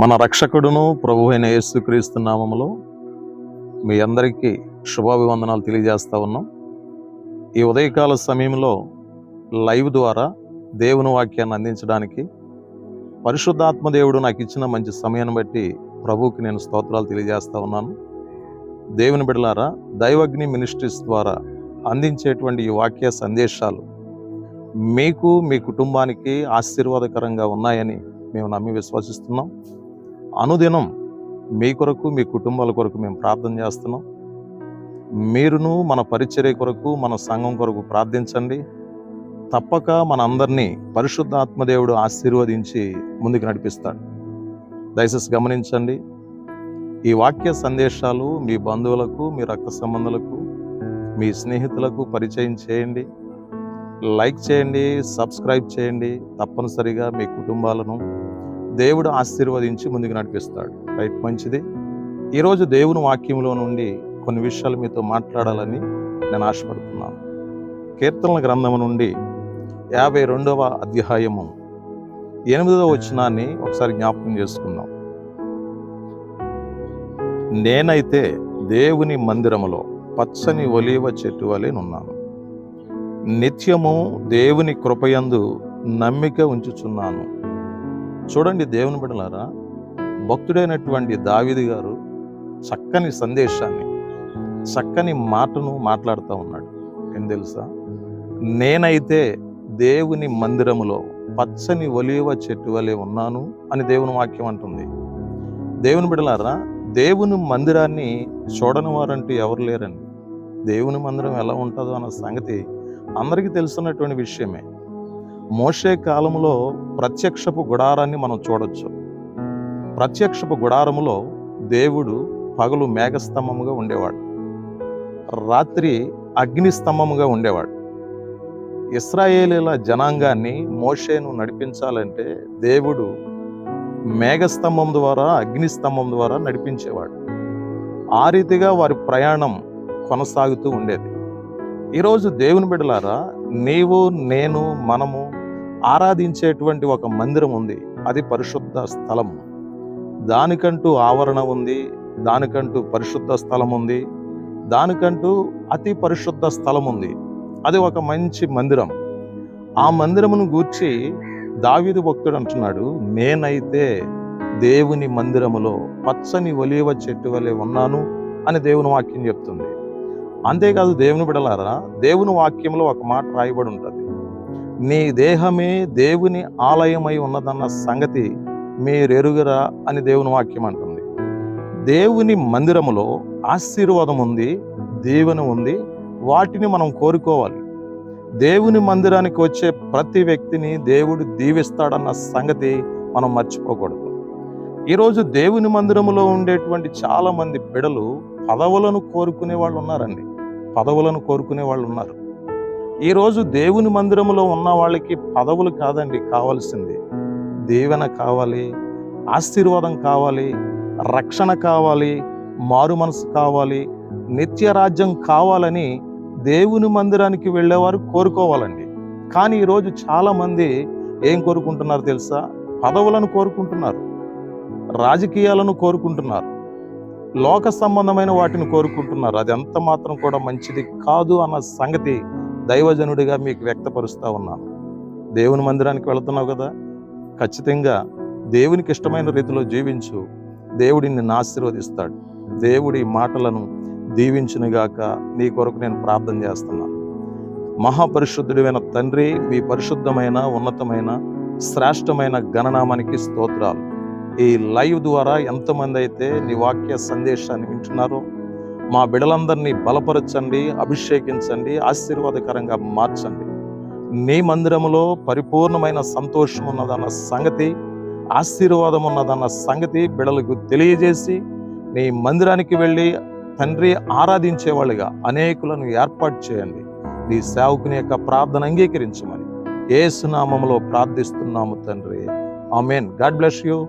మన రక్షకుడును ప్రభు అయిన యేసుక్రీస్తు నామములో మీ అందరికీ శుభాభివందనాలు తెలియజేస్తూ ఉన్నాం. ఈ ఉదయకాల సమయంలో లైవ్ ద్వారా దేవుని వాక్యాన్ని అందించడానికి పరిశుద్ధాత్మ దేవుడు నాకు ఇచ్చిన మంచి సమయాన్ని బట్టి ప్రభువుకి నేను స్తోత్రాలు తెలియజేస్తూ ఉన్నాను. దేవుని బిడలారా దైవగ్ని మినిస్ట్రీస్ ద్వారా అందించేటువంటి ఈ వాక్య సందేశాలు మీకు మీ కుటుంబానికి ఆశీర్వాదకరంగా ఉన్నాయని మేము నమ్మి విశ్వసిస్తున్నాం. అనుదినం మీ కొరకు మీ కుటుంబాల కొరకు మేము ప్రార్థన చేస్తున్నాం. మీరును మన పరిచర్య కొరకు మన సంఘం కొరకు ప్రార్థించండి. తప్పక మన అందరినీ పరిశుద్ధ ఆత్మదేవుడు ఆశీర్వదించి ముందుకు నడిపిస్తాడు. దయచేసి గమనించండి ఈ వాక్య సందేశాలు మీ బంధువులకు మీ రక్త సంబంధులకు మీ స్నేహితులకు పరిచయం చేయండి. లైక్ చేయండి సబ్స్క్రైబ్ చేయండి. తప్పనిసరిగా మీ కుటుంబాలను దేవుడు ఆశీర్వదించి ముందుకు నడిపిస్తాడు. రైట్ మంచిది. ఈరోజు దేవుని వాక్యంలో నుండి కొన్ని విషయాలు మీతో మాట్లాడాలని నేను ఆశపడుతున్నాను. కీర్తనల గ్రంథము నుండి యాభై రెండవ అధ్యాయము ఎనిమిదవ వచనాన్ని ఒకసారి జ్ఞాపకం చేసుకుందాం. నేనైతే దేవుని మందిరములో పచ్చని ఒలీవ చెట్టు వలె నున్నాను. నిత్యము దేవుని కృపయందు నమ్మిక ఉంచుచున్నాను. చూడండి దేవుని బిడలారా భక్తుడైనటువంటి దావిది గారు చక్కని సందేశాన్ని చక్కని మాటను మాట్లాడుతూ ఉన్నాడు. ఏం తెలుసా? నేనైతే దేవుని మందిరములో పచ్చని ఒలివ చెట్టు వలె ఉన్నాను అని దేవుని వాక్యం అంటుంది. దేవుని బిడలారా దేవుని మందిరాన్ని చూడని వారంటూ ఎవరు లేరండి. దేవుని మందిరం ఎలా ఉంటుందో అన్న సంగతి అందరికీ తెలుసున్నటువంటి విషయమే. మోషే కాలంలో ప్రత్యక్షపు గుడారాన్ని మనం చూడొచ్చు. ప్రత్యక్షపు గుడారములో దేవుడు పగలు మేఘస్తంభముగా ఉండేవాడు. రాత్రి అగ్నిస్తంభముగా ఉండేవాడు. ఇస్రాయేలీల జనాంగాన్ని మోషేను నడిపించాలంటే దేవుడు మేఘస్తంభం ద్వారా అగ్నిస్తంభం ద్వారా నడిపించేవాడు. ఆ రీతిగా వారి ప్రయాణం కొనసాగుతూ ఉండేది. ఈరోజు దేవుని బిడలారా నీవు నేను మనము ఆరాధించేటువంటి ఒక మందిరం ఉంది. అది పరిశుద్ధ స్థలం. దానికంటూ ఆవరణ ఉంది. దానికంటూ పరిశుద్ధ స్థలం ఉంది. దానికంటూ అతి పరిశుద్ధ స్థలం ఉంది. అది ఒక మంచి మందిరం. ఆ మందిరమును గూర్చి దావీదు భక్తుడు అంటున్నాడు నేనైతే దేవుని మందిరములో పచ్చని ఒలివ చెట్టు వలె ఉన్నాను అని దేవుని వాక్యం చెప్తుంది. అంతేకాదు దేవుని బిడలారా దేవుని వాక్యంలో ఒక మాట రాయబడి ఉంటుంది. నీ దేహమే దేవుని ఆలయమై ఉన్నదన్న సంగతి మీరెరుగరా అని దేవుని వాక్యం అంటుంది. దేవుని మందిరములో ఆశీర్వాదం ఉంది దీవెన ఉంది వాటిని మనం కోరుకోవాలి. దేవుని మందిరానికి వచ్చే ప్రతి వ్యక్తిని దేవుడు దీవిస్తాడన్న సంగతి మనం మర్చిపోకూడదు. ఈరోజు దేవుని మందిరములో ఉండేటువంటి చాలామంది బిడలు పదవులను కోరుకునే వాళ్ళు ఉన్నారండి. పదవులను కోరుకునే వాళ్ళు ఉన్నారు. ఈరోజు దేవుని మందిరంలో ఉన్న వాళ్ళకి పదవులు కాదండి కావాల్సింది. దీవెన కావాలి ఆశీర్వాదం కావాలి రక్షణ కావాలి మారు మనసు కావాలి నిత్య రాజ్యం కావాలని దేవుని మందిరానికి వెళ్ళేవారు కోరుకోవాలండి. కానీ ఈరోజు చాలామంది ఏం కోరుకుంటున్నారు తెలుసా? పదవులను కోరుకుంటున్నారు రాజకీయాలను కోరుకుంటున్నారు లోక సంబంధమైన వాటిని కోరుకుంటున్నారు. అది ఎంత మాత్రం కూడా మంచిది కాదు అన్న సంగతి దైవజనుడిగా మీకు వ్యక్తపరుస్తా ఉన్నాను. దేవుని మందిరానికి వెళుతున్నావు కదా? ఖచ్చితంగా దేవునికి ఇష్టమైన రీతిలో జీవించు. దేవుడిని నిన్ను ఆశీర్వదిస్తాడు. దేవుడి మాటలను దీవించునుగాక నీ కొరకు నేను ప్రార్థన చేస్తున్నాను. మహాపరిశుద్ధుడైన తండ్రి మీ పరిశుద్ధమైన ఉన్నతమైన శ్రేష్టమైన గణనామానికి స్తోత్రాలు. ఈ లైవ్ ద్వారా ఎంతమంది అయితే నీ వాక్య సందేశాన్ని వింటున్నారో మా బిడలందరినీ బలపరచండి అభిషేకించండి ఆశీర్వాదకరంగా మార్చండి. నీ మందిరములో పరిపూర్ణమైన సంతోషం ఉన్నదన్న సంగతి ఆశీర్వాదం ఉన్నదన్న సంగతి బిడలకు తెలియజేసి నీ మందిరానికి వెళ్ళి తండ్రి ఆరాధించేవాళ్ళుగా అనేకులను ఏర్పాటు చేయండి. నీ సేవకుని యొక్క ప్రార్థన అంగీకరించమని ఏసునామంలో ప్రార్థిస్తున్నాము తండ్రి. ఆమెన్. God bless you.